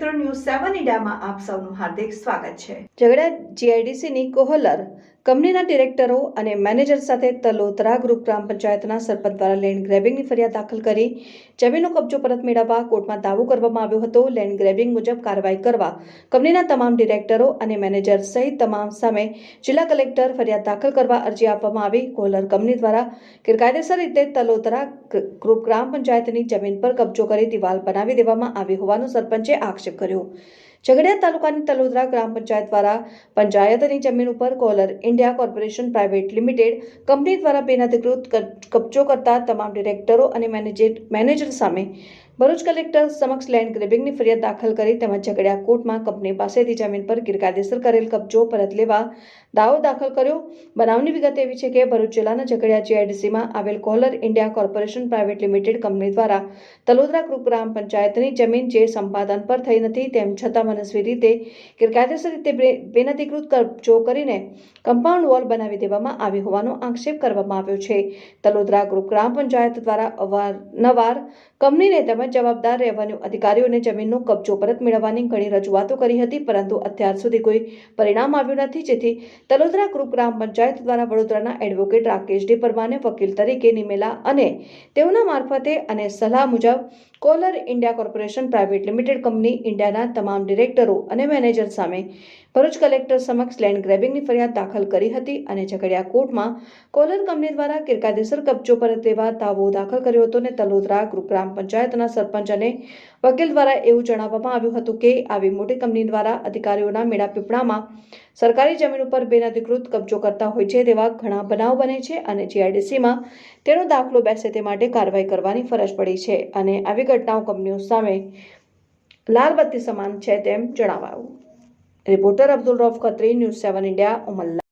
મીડિયામાં આપ સૌનું હાર્દિક સ્વાગત છે. ઝઘડા જીઆઈડીસીની કોહલર, કંપનીના ડિરેક્ટરો અને મેનેજર સાથે તલોતરા ગ્રુપ ગ્રામ પંચાયતના સરપંચ દ્વારા લેન્ડ ગ્રેબિંગની ફરિયાદ દાખલ કરી. જમીનનો કબજો પરત મેળવવા કોર્ટમાં દાવો કરવામાં આવ્યો હતો. લેન્ડ ગ્રેબિંગ મુજબ કાર્યવાહી કરવા કંપનીના તમામ ડિરેક્ટરો અને મેનેજર સહિત તમામ સામે જિલ્લા કલેક્ટર ફરિયાદ દાખલ કરવા અરજી આપવામાં આવી. કોહલર કંપની દ્વારા ગેરકાયદેસર રીતે તલોતરા ગ્રુપ ગ્રામ પંચાયતની જમીન પર કબજો કરી દિવાલ બનાવી દેવામાં આવી હોવાનો સરપંચે આક્ષેપ કર્યો. ઝઘડિયા તાલુકાની તલોદરા ગ્રામ પંચાયત દ્વારા પંચાયતની જમીન ઉપર caller India corporation private limited company દ્વારા બિનઅધિકૃત કબજો કરતા તમામ ડિરેક્ટરો અને મેનેજર મેનેજર સામે ભરૂચ કલેક્ટર સમક્ષ લેન્ડ ગ્રેબિંગની ફરિયાદ દાખલ કરી તેમજ ઝઘડિયા કોર્ટમાં કંપની પાસેથી જમીન પર ગેરકાયદેસર કરેલ કબજો પરત લેવા દાવો દાખલ કર્યો. બનાવની વિગત એવી છે કે ભરૂચ જિલ્લાના ઝઘડિયા જીઆઈડીસીમાં આવેલ caller India corporation private limited company દ્વારા તલોદરા ગ્રુપ ગ્રામ પંચાયતની જમીન જે સંપાદન પર થઈ નથી તેમ છતાં મનસ્વી રીતે ગેરકાયદેસર રીતે બે- બિનઅધિકૃત કબજો કરીને કમ્પાઉન્ડ વોલ બનાવી દેવામાં આવી હોવાનો આક્ષેપ કરવામાં આવ્યો છે. તલોદરા ગ્રુપ ગ્રામ પંચાયત દ્વારા અવારનવાર કંપનીને તેમજ જવાબદાર રેવન્યુ અધિકારીઓને જમીનનો કબજો પરત મેળવવાની ઘણી રજૂઆતો કરી હતી, પરંતુ અત્યાર સુધી કોઈ પરિણામ આવ્યું નથી. જેથી તલોદરા ગ્રુપ ગ્રામ પંચાયત દ્વારા વડોદરાના એડવોકેટ રાકેશ ડી પરમાને વકીલ તરીકે નિમેલા અને તેઓના મારફતે અને સલાહ મુજબ caller India corporation private limited company ઇન્ડિયાના તમામ ડિરેક્ટરો અને મેનેજર સામે ભરૂચ કલેક્ટર સમક્ષ લેન્ડ ગ્રેબિંગની ફરિયાદ દાખલ કરી હતી અને ઝઘડિયા કોર્ટમાં કોલર કંપની દ્વારા ગેરકાયદેસર કબજો પર તેવા દાવો દાખલ કર્યો હતો અને તલોદરા ગ્રુપગ્રામ પંચાયતના સરપંચ અને વકીલ દ્વારા એવું જણાવવામાં આવ્યું હતું કે આવી મોટી કંપની દ્વારા અધિકારીઓના મેળાપીપણામાં સરકારી જમીન ઉપર બિનઅધિકૃત કબજો કરતા હોય છે તેવા ઘણા બનાવ બને છે અને જીઆઈડીસીમાં તેનો દાખલો બેસે તે માટે કાર્યવાહી કરવાની ફરજ પડી છે અને આવી ઘટનાઓ કંપનીઓ સામે લાલબત્તી સમાન છે તેમ જણાવાયું. Reporter Abdul Rauf Khatri, news seven India, Umalla.